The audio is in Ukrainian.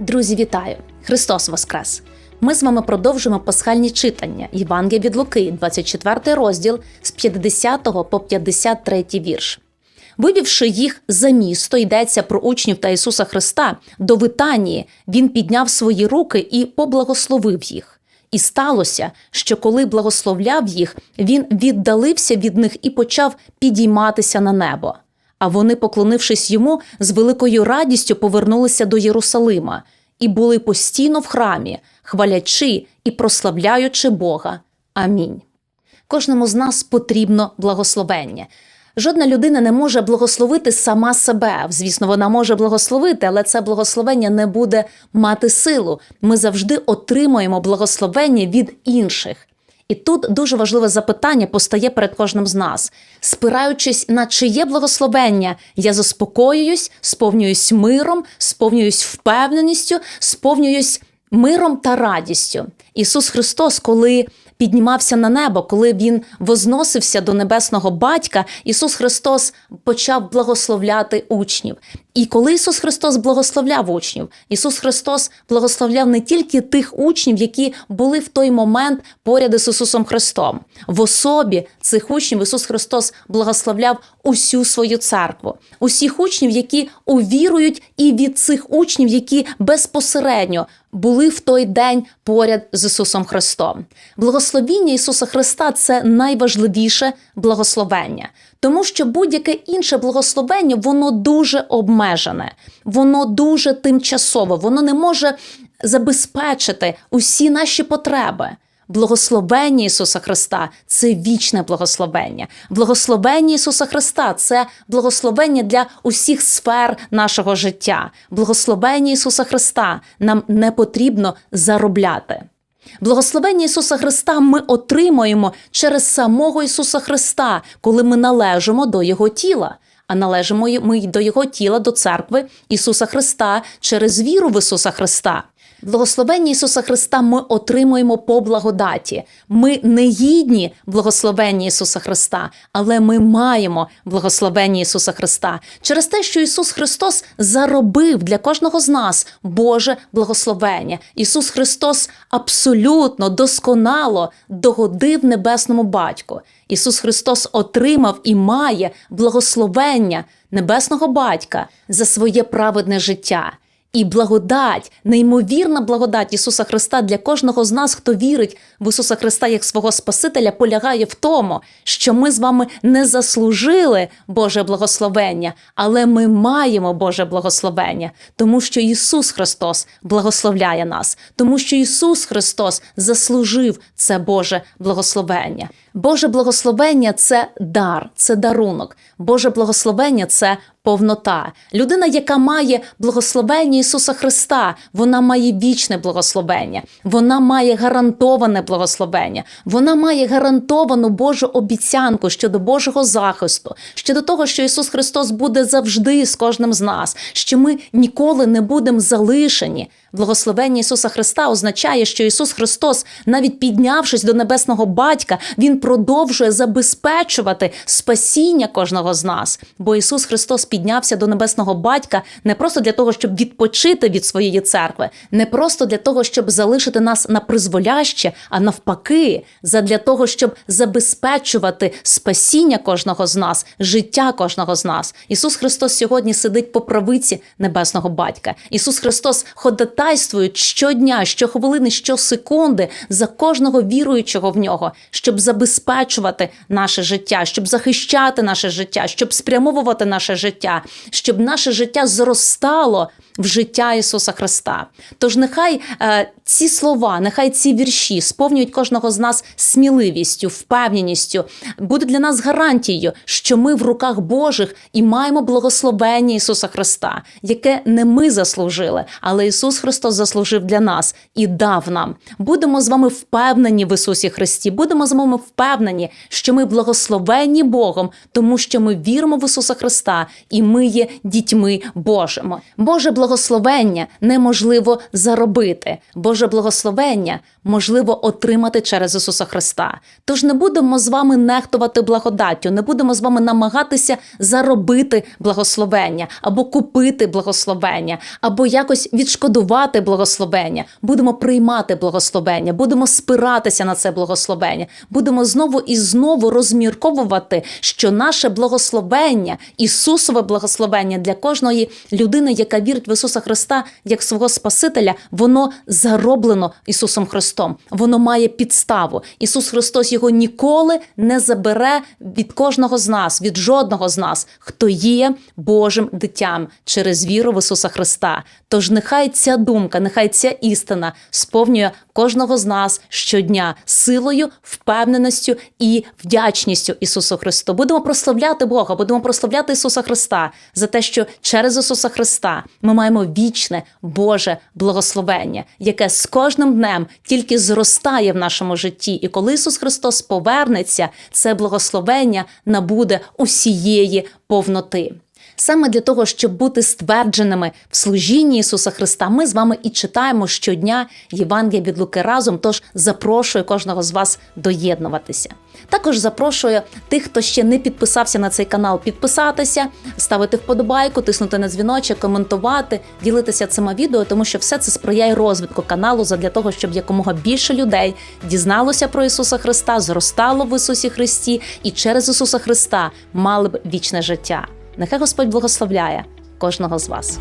Друзі, вітаю! Христос Воскрес! Ми з вами продовжуємо пасхальні читання Євангелія від Луки, 24 розділ з 50 по 53 вірш. Вивівши їх за місто, йдеться про учнів та Ісуса Христа до Витанії, він підняв свої руки і поблагословив їх. І сталося, що коли благословляв їх, він віддалився від них і почав підійматися на небо. А вони, поклонившись йому, з великою радістю повернулися до Єрусалима і були постійно в храмі, хвалячи і прославляючи Бога. Амінь. Кожному з нас потрібно благословення. Жодна людина не може благословити сама себе. Звісно, вона може благословити, але це благословення не буде мати силу. Ми завжди отримуємо благословення від інших. І тут дуже важливе запитання постає перед кожним з нас. Спираючись на чиє благословення, я заспокоююсь, сповнююсь миром, сповнююсь впевненістю, сповнююсь миром та радістю. Ісус Христос, коли піднімався на небо, коли він возносився до небесного батька, Ісус Христос почав благословляти учнів. І коли Ісус Христос благословляв учнів, Ісус Христос благословляв не тільки тих учнів, які були в той момент поряд із Ісусом Христом. В особі цих учнів Ісус Христос благословляв усю свою церкву, усіх учнів, які увірують, і від цих учнів, які безпосередньо були в той день поряд з Ісусом Христом. Благословіння Ісуса Христа це найважливіше благословення, тому що будь-яке інше благословення воно дуже обмежене, воно дуже тимчасове, воно не може забезпечити усі наші потреби. Благословення Ісуса Христа це вічне благословення. Благословення Ісуса Христа це благословення для усіх сфер нашого життя. Благословення Ісуса Христа нам не потрібно заробляти. Благословення Ісуса Христа ми отримуємо через самого Ісуса Христа, коли ми належимо до Його тіла. А належимо ми до Його тіла, до церкви Ісуса Христа через віру в Ісуса Христа. Благословення Ісуса Христа ми отримуємо по благодаті. Ми не гідні благословення Ісуса Христа, але ми маємо благословення Ісуса Христа через те, що Ісус Христос заробив для кожного з нас Боже благословення. Ісус Христос абсолютно досконало догодив небесному батьку. Ісус Христос отримав і має благословення небесного батька за своє праведне життя. І благодать, неймовірна благодать Ісуса Христа для кожного з нас, хто вірить в Ісуса Христа як свого Спасителя, полягає в тому, що ми з вами не заслужили Боже благословення, але ми маємо Боже благословення, тому що Ісус Христос благословляє нас, тому що Ісус Христос заслужив це Боже благословення. Боже благословення це дар, це дарунок. Боже благословення це повнота. Людина, яка має благословення Ісуса Христа, вона має вічне благословення, вона має гарантоване благословення, вона має гарантовану Божу обіцянку щодо Божого захисту, щодо того, що Ісус Христос буде завжди з кожним з нас, що ми ніколи не будемо залишені. Благословення Ісуса Христа означає, що Ісус Христос, навіть піднявшись до небесного батька, Він продовжує забезпечувати спасіння кожного з нас. Бо Ісус Христос піднявся до небесного батька не просто для того, щоб відпочити від своєї церкви, не просто для того, щоб залишити нас на призволяще, а навпаки, задля того, щоб забезпечувати спасіння кожного з нас, життя кожного з нас. Ісус Христос сьогодні сидить по правиці небесного батька. Ісус Христос ходатайствує щодня, щохвилини, щосекунди за кожного віруючого в нього, щоб забезпечувати наше життя, щоб захищати наше життя, щоб спрямовувати наше життя, щоб наше життя зростало в життя Ісуса Христа. Тож нехай е, ці слова, нехай ці вірші сповнюють кожного з нас сміливістю, впевненістю, буде для нас гарантією, що ми в руках Божих і маємо благословення Ісуса Христа, яке не ми заслужили, але Ісус Христос заслужив для нас і дав нам. Будемо з вами впевнені в Ісусі Христі, будемо з вами впевнені, що ми благословенні Богом, тому що ми віримо в Ісуса Христа і ми є дітьми Божими. Боже благословення неможливо заробити. Боже благословення можливо отримати через Ісуса Христа. Тож не будемо з вами нехтувати благодаттю, не будемо з вами намагатися заробити благословення або купити благословення, або якось відшкодувати благословення. Будемо приймати благословення, будемо спиратися на це благословення, будемо знову і знову розмірковувати, що наше благословення, Ісусове благословення для кожної людини, яка вірить в Ісуса Христа як свого Спасителя, воно зароблено Ісусом Христом. Воно має підставу. Ісус Христос його ніколи не забере від кожного з нас, від жодного з нас, хто є Божим дитям через віру в Ісуса Христа. Тож нехай ця думка, нехай ця істина сповнює кожного з нас щодня силою, впевненістю і вдячністю Ісусу Христу. Будемо прославляти Бога, будемо прославляти Ісуса Христа за те, що через Ісуса Христа ми маємо вічне Боже благословення, яке з кожним днем тільки зростає в нашому житті. І коли Ісус Христос повернеться, це благословення набуде усієї повноти. Саме для того, щоб бути ствердженими в служінні Ісуса Христа, ми з вами і читаємо щодня Євангелія від Луки разом. Тож запрошую кожного з вас доєднуватися. Також запрошую тих, хто ще не підписався на цей канал, підписатися, ставити вподобайку, тиснути на дзвіночок, коментувати, ділитися цими відео, тому що все це сприяє розвитку каналу задля того, щоб якомога більше людей дізналося про Ісуса Христа, зростало в Ісусі Христі і через Ісуса Христа мали б вічне життя. Нехай Господь благословляє кожного з вас.